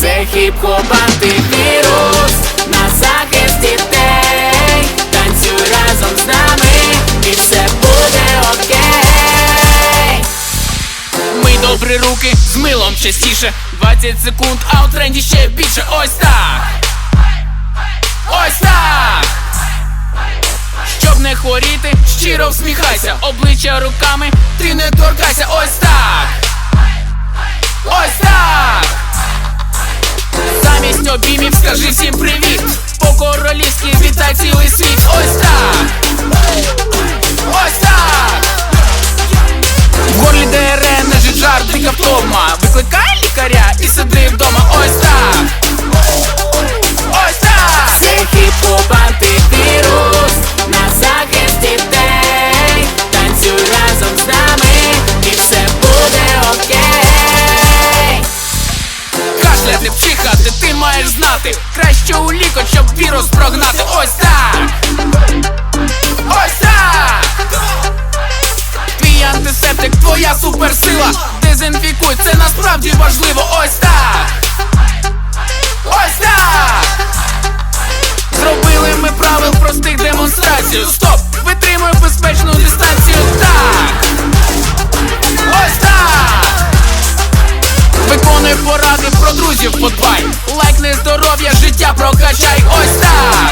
Це хіп-хоп антивірус на захист дітей. Танцюй разом з нами, і все буде окей. Ми добрі руки з милом частіше. 20 секунд, а у тренді ще більше. Ось так. Ось так. Щоб не хворіти, щиро всміхайся. Обличчя руками, ти не торкайся. Ось так Обіймів скажи всім привіт. По-королівськи вітай цілий світ. Ось так. Ось так. В горлі ДРН, нежить жар, дика втома. Викликай лікаря маєш Краще у лікоть, щоб вірус прогнати. Ось так. Ось так. Твій антисептик, твоя суперсила. Дезінфікуй, це насправді важливо. Ось так поради про друзів подбай, лайкни здоров'я, життя прокачай, ось так.